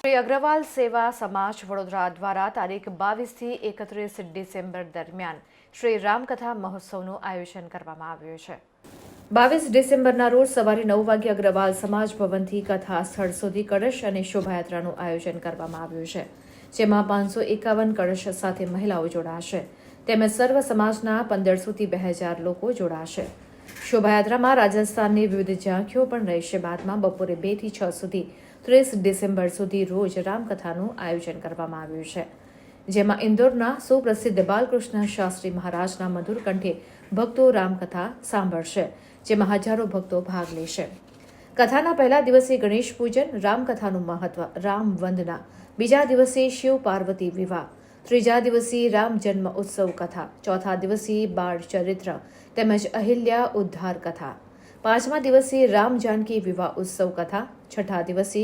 શ્રી અગ્રવાલ સેવા સમાજ વડોદરા દ્વારા તારીખ બાવીસથી એકત્રીસ ડિસેમ્બર દરમિયાન શ્રી રામકથા મહોત્સવનું આયોજન કરવામાં આવ્યું છે. બાવીસ ડિસેમ્બરના રોજ સવારે નવ વાગે અગ્રવાલ સમાજ ભવનથી કથા સ્થળ સુધી કળશ અને શોભાયાત્રાનું આયોજન કરવામાં આવ્યું છે, જેમાં પાંચસો એકાવન કળશ સાથે મહિલાઓ જોડાશે. તેમજ સર્વ સમાજના પંદરસોથી બે હજાર લોકો જોડાશે. શોભાયાત્રામાં રાજસ્થાનની વિવિધ ઝાંખીઓ પણ રહેશે. બાદમાં બપોરે બેથી છ સુધી, ત્રીસ ડિસેમ્બર સુધી રોજ રામકથાનું આયોજન કરવામાં આવ્યું છે. જેમાં ઇન્દોરના સુપ્રસિદ્ધ બાલકૃષ્ણ શાસ્ત્રી મહારાજના મધુર કંઠે ભક્તો રામકથા સાંભળશે, જેમાં હજારો ભક્તો ભાગ લેશે. કથાના પહેલા દિવસે ગણેશ પૂજન, રામકથાનું મહત્વ, રામ વંદના, બીજા દિવસે શિવ પાર્વતી વિવાહ ત્રીજા દિવસી રામ જન્મ ઉત્સવ કથા. ચોથા દિવસી બાળ ચરિત્ર તેમજ અહિલ્યા ઉદ્ધાર કથા. પાંચમા દિવસી રામ જાનકી વિવાહ ઉત્સવ કથા. છઠ્ઠા દિવસી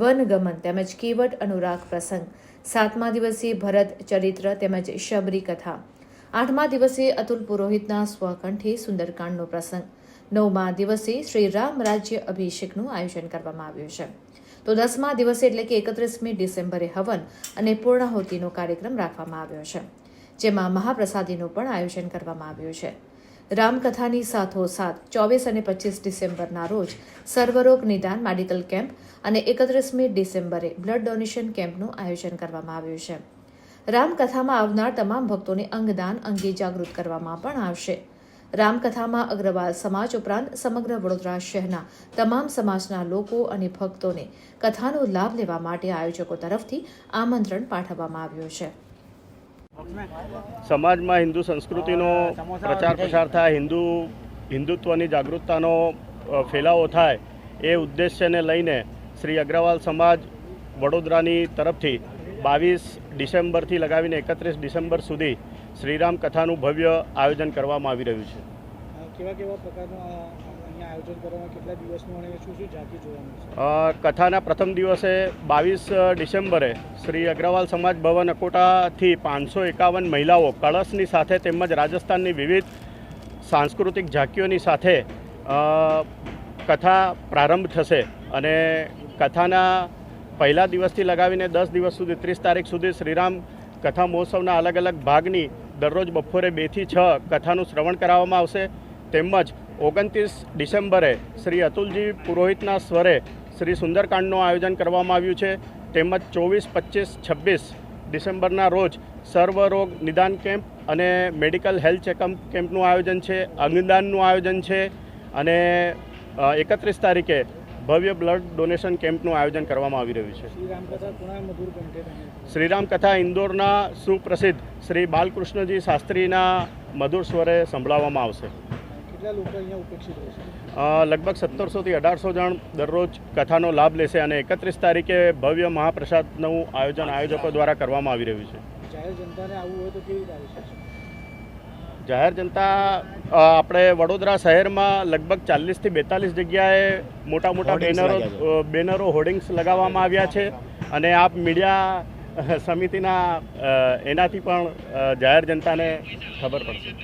વનગમન તેમજ કીવટ અનુરાગ પ્રસંગ. સાતમા દિવસી ભરત ચરિત્ર તેમજ શબરી કથા. આઠમા દિવસે અતુલ પુરોહિતના સ્વકંઠી સુંદરકાંડનો પ્રસંગ. નવમા દિવસે શ્રી રામ રાજ્ય અભિષેકનું આયોજન કરવામાં આવ્યું છે. તો દસમા દિવસે એટલે કે એકત્રીસમી ડિસેમ્બરે હવન અને પૂર્ણાહુતિનો કાર્યક્રમ રાખવામાં આવ્યો છે, જેમાં મહાપ્રસાદીનું પણ આયોજન કરવામાં આવ્યું છે. રામકથાની સાથોસાથ ચોવીસ અને પચીસ ડિસેમ્બરના રોજ સર્વરોગ નિદાન મેડિકલ કેમ્પ અને એકત્રીસમી ડિસેમ્બરે બ્લડ ડોનેશન કેમ્પનું આયોજન કરવામાં આવ્યું છે. રામકથામાં આવનાર તમામ ભક્તોને અંગદાન અંગે જાગૃત કરવામાં પણ આવશે. રામકથામાં અગ્રવાલ સમાજ ઉપરાંત સમગ્ર વડોદરા શહેરના તમામ સમાજના લોકો અને ભક્તોને કથાનો લાભ લેવા માટે આયોજકો તરફથી આમંત્રણ પાઠવવામાં આવ્યું છે. સમાજમાં હિન્દુ સંસ્કૃતિનો પ્રચાર પ્રસાર થાય, હિન્દુ હિન્દુત્વની જાગૃતતાનો ફેલાવો થાય એ ઉદ્દેશ્યને લઈને શ્રી અગ્રવાલ સમાજ વડોદરાની તરફથી બાવીસ ડિસેમ્બરથી લગાવીને એકત્રીસ ડિસેમ્બર સુધી શ્રીરામ કથાનું ભવ્ય આયોજન કરવામાં આવી રહ્યું છે. કેવા કેવા પ્રકારનું આયોજન કરવામાં કેટલા દિવસનું અને શું શું ઝાંકી જોવા કથાના પ્રથમ દિવસે બાવીસ ડિસેમ્બરે શ્રી અગ્રવાલ સમાજ ભવન અકોટાથી પાંચસો એકાવન મહિલાઓ કળશની સાથે તેમજ રાજસ્થાનની વિવિધ સાંસ્કૃતિક ઝાંકીઓની સાથે કથા પ્રારંભ થશે અને કથાના પહેલા દિવસથી લગાવીને દસ દિવસ સુધી, ત્રીસ તારીખ સુધી શ્રીરામ કથા મહોત્સવના અલગ અલગ ભાગની દરરોજ બપોરે બેથી છ કથાનું શ્રવણ કરાવવામાં આવશે. તેમજ ઓગણત્રીસ ડિસેમ્બરે શ્રી અતુલજી પુરોહિતના સ્વરે શ્રી સુંદરકાંડનું આયોજન કરવામાં આવ્યું છે. તેમજ ચોવીસ, પચીસ, છવ્વીસ ડિસેમ્બરના રોજ સર્વરોગ નિદાન કેમ્પ અને મેડિકલ હેલ્થ ચેકઅપ કેમ્પનું આયોજન છે, અંગદાનનું આયોજન છે અને એકત્રીસ તારીખે ભવ્ય બ્લડ ડોનેશન કેમ્પનું આયોજન કરવામાં આવી રહ્યું છે. શ્રીરામ કથા ઇન્દોરના સુપ્રસિદ્ધ શ્રી બાલકૃષ્ણજી શાસ્ત્રીના મધુર સ્વરે સંભળાવવામાં આવશે. લગભગ સત્તરસોથી અઢારસો જણ દરરોજ કથાનો લાભ લેશે અને એકત્રીસ તારીખે ભવ્ય મહાપ્રસાદનું આયોજન આયોજકો દ્વારા કરવામાં આવી રહ્યું છે. જાહેર જનતાને આવવું હોય તો કેવી રીતે આવી શકશે જાહેર જનતા આપણે વડોદરા શહેરમાં લગભગ ચાલીસથી બેતાલીસ જગ્યાએ મોટા મોટા બેનરો બેનરો હોર્ડિંગ્સ લગાવવામાં આવ્યા છે. અને આપ મીડિયા સમિતિના એનાથી પણ જાહેર જનતાને ખબર પડશે.